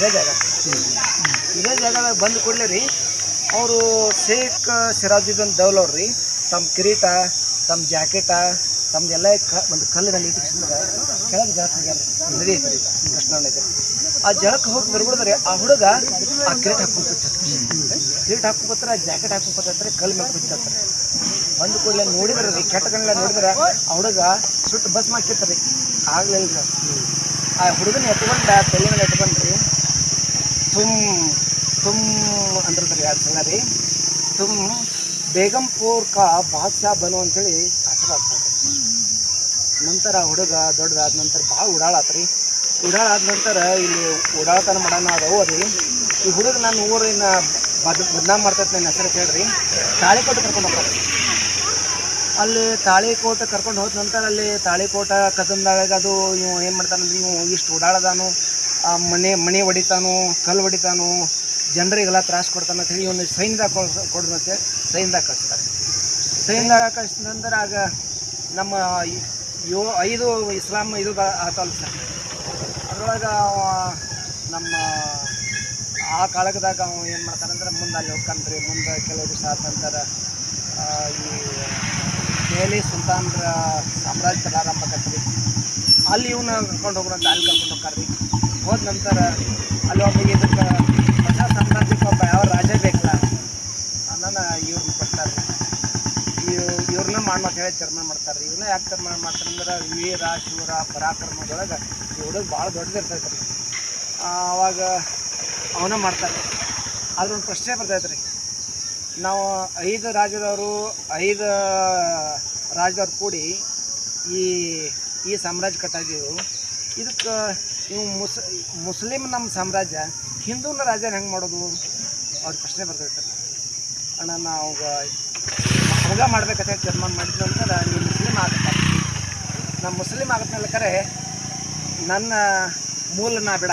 ಇದೇ ಜಾಗ. ಇದೇ ಜಾಗದಾಗ ಬಂದು ಕೂಡಲೇ ರೀ, ಅವರು ಶೇಖ್ ಸಿರಾಜುದ್ದೀನ್ ದೌಲ್ ರೀ ತಮ್ಮ ಕಿರೀಟ ತಮ್ಮ ಜಾಕೆಟ ತಮ್ಮದೆಲ್ಲ ಕ, ಒಂದು ಕಲ್ಲಿನಲ್ಲಿ ಇಟ್ಟು ಕೆಳಗೆ ಜಾಸ್ತಿ ನದಿ ಐತೆ ರೀ ಕೃಷ್ಣ ನದಿ. ಆ ಜಳಕ್ಕೆ ಹೋಗಿ ಬರ್ಬಿಡಿದ್ರೆ ಆ ಹುಡುಗ ಆ ಕಿರೀಟ ಹಾಕೊಂಡು ಕಿರೀಟ ಆ ಜಾಕೆಟ್ ಹಾಕೊಂಬತ್ತಾರೆ ಕಲ್ಲು ಮೇಲೆ ಕೂತ್ಕೊತಾರೆ ಬಂದು ಕೂಡಲೇ ನೋಡಿದ್ರೆ ರೀ ಕೆಟ್ಟ ನೋಡಿದ್ರೆ ಆ ಹುಡುಗ ಸುಟ್ಟು ಬಸ್ ಆಗಲಿಲ್ಲ ಸರ್ ಆ ಹುಡುಗನ ಎತ್ಕೊಂಡ, ತಲೆ ಮೇಲೆ ಎತ್ಕೊಂಡ್ರಿ ತುಮ್ ತುಮ್ ಅಂದ್ರದ್ರಿ ಅದು ಸಣ್ಣ ರೀ ತುಮ್ ಬೇಗಂಪೂರ್ ಕಾ ಬಾದ್ಶಾ ಬನು ಅಂತೇಳಿ ಹೆಸರು ಆಗ್ತದೆ ನಂತರ ಆ ಹುಡುಗ ದೊಡ್ಡದಾದ ನಂತರ ಭಾಳ ಉಡಾಳಾತ್ರಿ. ಉಡಾಳ ಆದ ನಂತರ ಇಲ್ಲಿ ಓಡಾಳತನ ಮಾಡೋಣ ಅದವು ರೀ. ಈ ಹುಡುಗ ನಾನು ಊರಿನ ಬದ್ ಬದನಾಮ್ ಮಾಡ್ತೈತೆ ನನ್ನ ಹೆಸರು ಕೇಳ್ರಿ. ತಾಳಿಕೋಟೆ ಕರ್ಕೊಂಡು ಹೋಗ್ತಾರೆ. ಅಲ್ಲಿ ತಾಳಿಕೋಟೆ ಕರ್ಕೊಂಡು ಹೋದ ನಂತರ ಅಲ್ಲಿ ತಾಳಿಕೋಟ ಕದಂದಾಗ ಅದು ಇವು ಏನು ಮಾಡ್ತಾನಂದ್ರೆ ಇವು ಇಷ್ಟು ಓಡಾಡದಾನು ಆ ಮನೆ ಮನೆ ಹೊಡಿತಾನು ಕಲ್ಲು ಹೊಡಿತಾನು ಜನರಿಗೆಲ್ಲ ತ್ರಾಸು ಕೊಡ್ತಾನೆ ಹೇಳಿ ಇವನು ಸೈನ್ದಾಗ ಕೊಡ್ದಂತೆ ಸೈನ್ದಾಗ ಕಳಿಸ್ತಾರೆ. ಸೈನ್ದಾಗ ಕಳಿಸಿದ ನಂತರ ಆಗ ನಮ್ಮ ಯೋ ಐದು ಇಸ್ಲಾಂ ಇದು ಆತಲ್ಲ ಅದ್ರೊಳಗೆ ನಮ್ಮ ಆ ಕಾಲಕದಾಗ ಅವ ಏನು ಮಾಡ್ತಾನಂದ್ರೆ ಮುಂದೆ ಅಲ್ಲಿ ಹೋಗ್ಕಂತ್ರಿ ಮುಂದೆ ಕೆಲವು ದಿವಸ ಆದ ನಂತರ ಆ, ಈ ದೆಹಲಿ ಸುಲ್ತಾನ್ರ ಸಾಮ್ರಾಜ್ಯ ಪ್ರಾರಂಭ ಆಕತ್ರಿ. ಅಲ್ಲಿ ಇವನ್ನ ಕರ್ಕೊಂಡು ಹೋಗ್ರಂತ ಅಲ್ಲಿ ಕರ್ಕೊಂಡು ಹೋಗ್ತಾರ್ರಿ ಹೋದ ನಂತರ ಅಲ್ಲಿ ಒಬ್ಬ ಇದಕ್ಕೆ ಅಂತ ಹೇಳಿ ಚರ್ಮ ಮಾಡ್ತಾರೆ ಇವನ್ನ ಯಾಕೆ ಚರ್ಮ ಮಾಡ್ತಾರೆ ಅಂದ್ರೆ ವೀರ ಶೂರ ಪರಾಕ್ರಮದೊಳಗೆ ಹುಡುಗ ಭಾಳ ದೊಡ್ಡದಿರ್ತೈತೆ ರೀ ಆವಾಗ ಅವನ ಮಾಡ್ತಾರೆ ಆದ್ರೆ ಒಂದು ಪ್ರಶ್ನೆ ಬರ್ತೈತೆ ರೀ ನಾವು ಐದು ರಾಜ್ಯದವರು, ಐದು ರಾಜ್ಯದವ್ರು ಕೂಡಿ ಈ ಈ ಸಾಮ್ರಾಜ್ಯ ಕಟ್ಟಾಗಿವು ಇದಕ್ಕೆ ಇವು ಮುಸ್ ಮುಸ್ಲಿಮ್ ನಮ್ಮ ಸಾಮ್ರಾಜ್ಯ ಹಿಂದೂನ ರಾಜ್ಯನ ಹೆಂಗೆ ಮಾಡೋದು? ಅವ್ರ ಪ್ರಶ್ನೆ ಬರ್ತೈತೆ ಅಣ್ಣ, ನಾವು ಅವಾಗ ಮಾಡ್ಬೇಕಂತ ತೀರ್ಮಾನ ಮಾಡಿದ್ರು ನಂತರ ನೀವು ಮುಸ್ಲಿಮ್ ಆಗುತ್ತೆ. ನಾನು ಮುಸ್ಲಿಮ್ ಆಗತ್ತೆ ಕರೆ, ನನ್ನ ಮೂಲ ನಾ ಬಿಡ